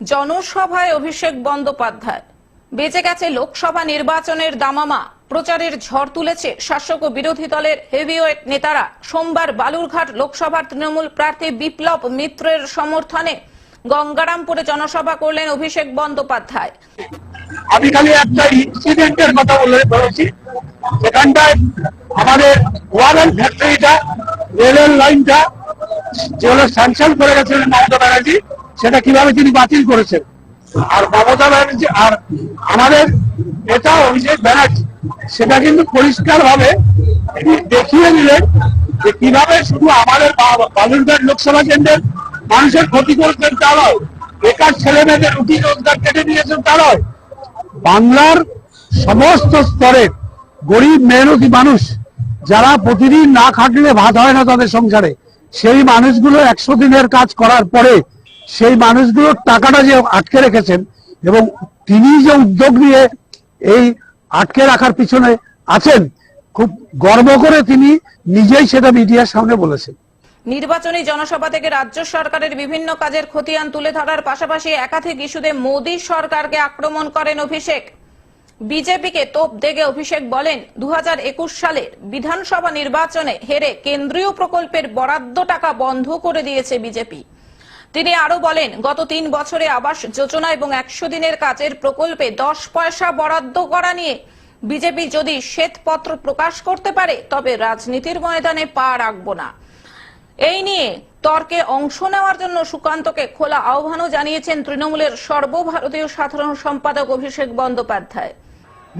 জনসভায় অভিষেক বন্দ্যোপাধ্যায়। বেঁচে গেছে লোকসভা নির্বাচনের দামামা। প্রচারের ঝড় তুলেছে শাসক ও বিরোধী দলের হেভিওয়েট নেতারা। সোমবার বালুরঘাট লোকসভার তৃণমূল প্রার্থী বিপ্লব মিত্রের সমর্থনে গঙ্গারামপুরে জনসভা করলেন অভিষেক বন্দ্যোপাধ্যায়। আমি খালি একটা ইনসিডেন্টের কথা বলে বলেছি। সেখানটায় আমাদের ওয়ারেন ফ্যাক্টরিটা, রেলের লাইনটা যেগুলো স্যাংশন করে গেছিলেন মমতা ব্যানার্জি সেটা কীভাবে তিনি বাতিল করেছেন? আর মমতা ব্যানার্জি আর আমাদের নেতা অভিষেক ব্যানার্জি, সেটা কিন্তু পরিষ্কার ভাবে দেখিয়ে দিলেন যে কীভাবে শুধু আমাদের বালুরঘাট লোকসভা কেন্দ্রের মানুষের ক্ষতি করেছেন তা নয়, বেকার ছেলে মেয়েদের রুটি রোজগার কেটে দিয়েছেন তা নয়। বাংলার সমস্ত স্তরের গরিব মেহনতি মানুষ যারা প্রতিদিন না খাটলে ভাত হয় না তাদের সংসারে, সেই মানুষগুলো একশো দিনের কাজ করার পরে সেই মানুষগুলোর টাকাটা যে আটকে রেখেছেন এবং তিনি যে উদ্যোগ নিয়ে এই আটকে রাখার পিছনে আছেন, খুব গর্ব করে তিনি নিজেই সেটা মিডিয়ার সামনে বলেছেন। নির্বাচনী জনসভা থেকে রাজ্য সরকারের বিভিন্ন কাজের খতিয়ান তুলে ধরার পাশাপাশি একাধিক ইস্যুতে মোদী সরকারকে আক্রমণ করেন অভিষেক। বিজেপিকে তোপ দেগে অভিষেক বলেন দু হাজার একুশ সালের বিধানসভা নির্বাচনে হেরে কেন্দ্রীয় প্রকল্পের বরাদ্দ টাকা বন্ধ করে দিয়েছে বিজেপি। তিনি আরও বলেন, গত তিন বছরে আবাস যোজনা এবং একশো দিনের কাজের প্রকল্পে দশ পয়সা বরাদ্দ করা নিয়ে বিজেপি যদি শ্বেতপত্র প্রকাশ করতে পারে, তবে রাজনীতির ময়দানে পা রাখব না। এই নিয়ে তর্কে অংশ নেওয়ার জন্য সুকান্তকে খোলা আহ্বানও জানিয়েছেন তৃণমূলের সর্বভারতীয় সাধারণ সম্পাদক অভিষেক বন্দ্যোপাধ্যায়।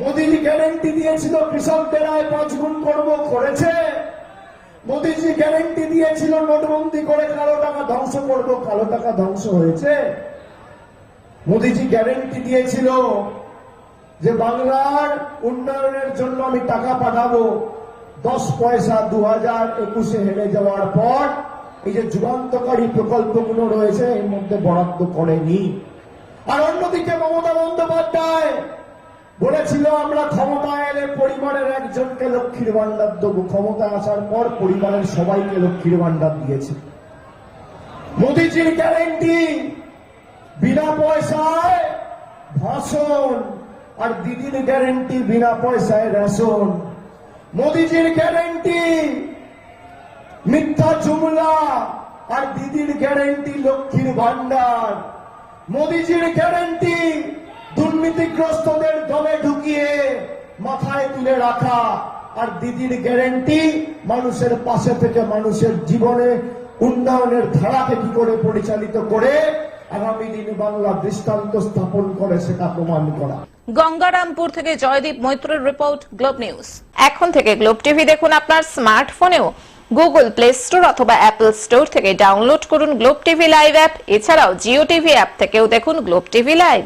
মোদীজি গ্যারেন্টি দিয়েছিল, কৃষকদের আয় পাঁচ গুণ করব, করেছে। মোদীজি গ্যারেন্টি দিয়েছিল, নোটবন্দি করে কালো টাকা ধ্বংস করব, কালো টাকা ধ্বংস হয়েছে। মোদীজি গ্যারেন্টি দিয়েছিল যে বাংলার উন্নয়নের জন্য আমি টাকা পাঠাবো। দশ পয়সা দু হাজার একুশে হেরে যাওয়ার পর এই যে যুগান্তকারী প্রকল্পগুলো রয়েছে, এর মধ্যে বরাদ্দ করেনি। আর অন্যদিকে মমতা বন্দ্যোপাধ্যায় বলেছিল, আমরা ক্ষমতায় এলে পরিবারের একজনকে লক্ষ্মীর ভান্ডার দেবো। ক্ষমতা আসার পর পরিবারের সবাইকে লক্ষ্মীর ভান্ডার দিয়েছে। মোদীজির গ্যারেন্টি বিনা পয়সায় ভাষণ আর দিদির গ্যারেন্টি বিনা পয়সায় রেশন। মোদীজির গ্যারেন্টি মিথ্যা জুমলা আর দিদির গ্যারেন্টি লক্ষ্মীর ভান্ডার মোদীজির গ্যারেন্টি দুর্নীতিগ্রস্তদের দলে ঢুকিয়ে মাথায় তুলে রাখা। আর দিদির গ্যারেন্টি মানুষের পাশে থেকে মানুষের জীবনে উন্নয়নের ধারাকে কি করে পরিচালিত করে আগামী দিনে বাংলা দৃষ্টান্ত স্থাপন করে সেটা প্রমাণ করা। গঙ্গারামপুর থেকে জয়দীপ মৈত্রের রিপোর্ট, গ্লোব নিউজ। এখন থেকে গ্লোব টিভি দেখুন আপনার স্মার্টফোনেও। গুগল প্লে স্টোর অথবা অ্যাপল স্টোর থেকে ডাউনলোড করুন গ্লোব টিভি লাইভ অ্যাপ। এছাড়াও জিও টিভি অ্যাপ থেকেও দেখুন গ্লোব টিভি লাইভ।